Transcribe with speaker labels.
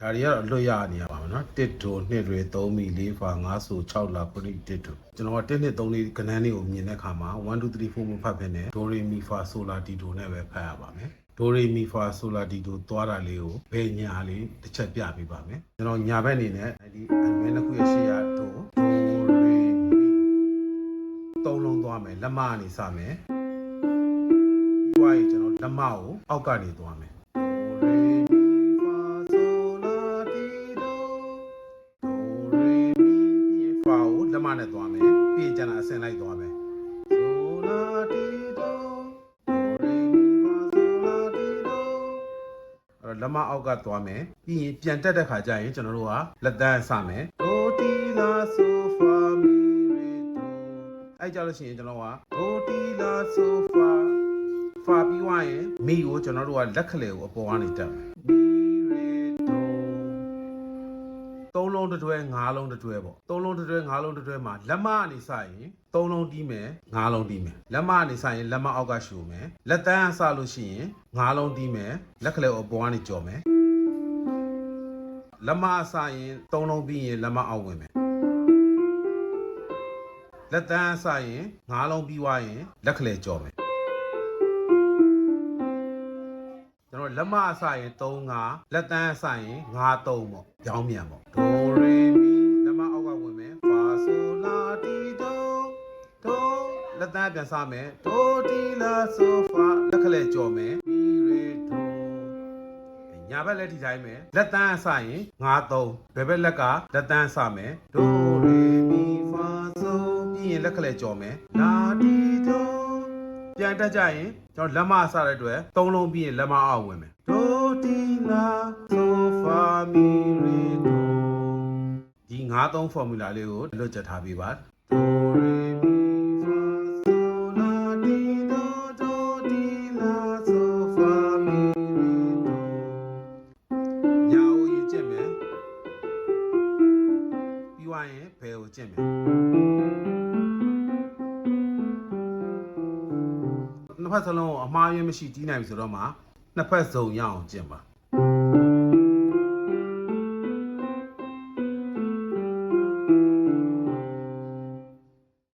Speaker 1: ဒါတွေကတော့အလွတ်ရနေရပါမယ်နော်တစ်ဒိုနှစ်တွေ3မီ4ဖာ5ဆို6လာပရိတစ်ဒိုကျွန်တော်ကတစ်နှစ်3လေးကဏ္ဍလေးကိုမြင်တဲ့အခါမှာ1 2 3 4မဖတ်ဖြစ်နေဒိုရီမီဖာဆိုလာတီဒိုနဲ့ပဲဖတ်ရပါမယ်ဒိုရီမီဖာဆိုလာတီဒိုသွားတာလေးကိုဘယ်ညာလေးတစ်ချက်ပြပေးပါမယ်ကျွန်တော်ညာဘက်အနေနဲ့ဒီအမဲနှစ်ခုရဲ့ရှေ့ရဒိုဒိုရီမီသုံးလုံးသွားမယ်လက်မကနေစမယ်ပြီးွားရင်ကျွန်တော်လက်မကိုအောက်ကနေသွား ကိုလက်မနဲ့သွားမယ်ပြီးရင်ကျွန်တော်အဆင်လိုက်သွားမယ်ဆိုလာတီဒိုဒိုရီမီဖာဆိုလာတီဒိုအဲ့တော့လက်မအောက်ကသွားမယ်ပြီးရင်ပြန်တက်တဲ့ခါကျရင်ကျွန်တော်တို့ကလက်တန်းဆမယ်ဒိုတီလာဆိုဖာမီရီဒိုအဲ့ကြလို့ရှိရင်ကျွန်တော်ကဒိုတီလာဆိုဖာဖာပြီးွားရင်မီကိုကျွန်တော်တို့ကလက်ခလေကိုအပေါ်ကနေတက်မယ် လုံးတစ်တွဲငါးလုံးတစ်တွဲပေါ့သုံးလုံးတစ်တွဲငါးလုံးတစ်တွဲမှာလက်မအနေစရင်သုံးလုံးတီးမယ်ငါးလုံးတီးမယ်လက်မအနေစရင်လက်မအောက်ကရှူမယ်လက်တန်းအစလို့ရှိရင်ငါးလုံးတီးမယ်လက်ခလေကိုအပေါ်ကနေကြော်မယ်လက်မအစရင်သုံးလုံးပြီးရင်လက်မအောက်ဝင်မယ်လက်တန်းအစရင်ငါးလုံးပြီးွားရင်လက်ခလေကြော်မယ် တော်လက်မအစရင်3 5လက်တန်းအစရင်5 3ပေါ့ကြောင်းမြန်ပေါ့ဒိုရေမီလက်မအောက်ကဝင်မယ်ဖာဆိုလာတီဒိုဒိုလက်တန်းပြန်စမယ်ဒိုတီလာဆိုဖာလက်ခလဲကြော်မယ်မီရေဒိုညာဘက်လက်ဒီတိုင်းမယ်လက်တန်းအစရင်5 3ဘယ်ဘက်လက်ကလက်တန်းအစမယ်ဒိုရေမီဖာဆိုပြီးရင်လက်ခလဲကြော်မယ်လာတီဒို ပြန်တက်ကြရင်ကျွန်တော်လက်မအစားတဲ့အတွက်သုံးလုံးပြီးရင်လက်မအောက်ဝင်မယ်ဒိုတီလာဆိုဖာမီရီဒိုဒီငါးသုံး formula လေးကိုလွတ်ချက်ထားပေးပါဒိုရီမီဖာဆိုလာတီဒိုဒိုတီလာဆိုဖာမီရီဒိုညာကိုရင်ကျင့်မယ်ပြီးွားရင်ဘယ်ကိုကျင့်မယ် နှစ်ဖက်စလုံးကိုအမှားရင်းမရှိတီးနိုင်ပြီဆိုတော့မှနှစ်ဖက်စုံရအောင်ကျင့်ပါ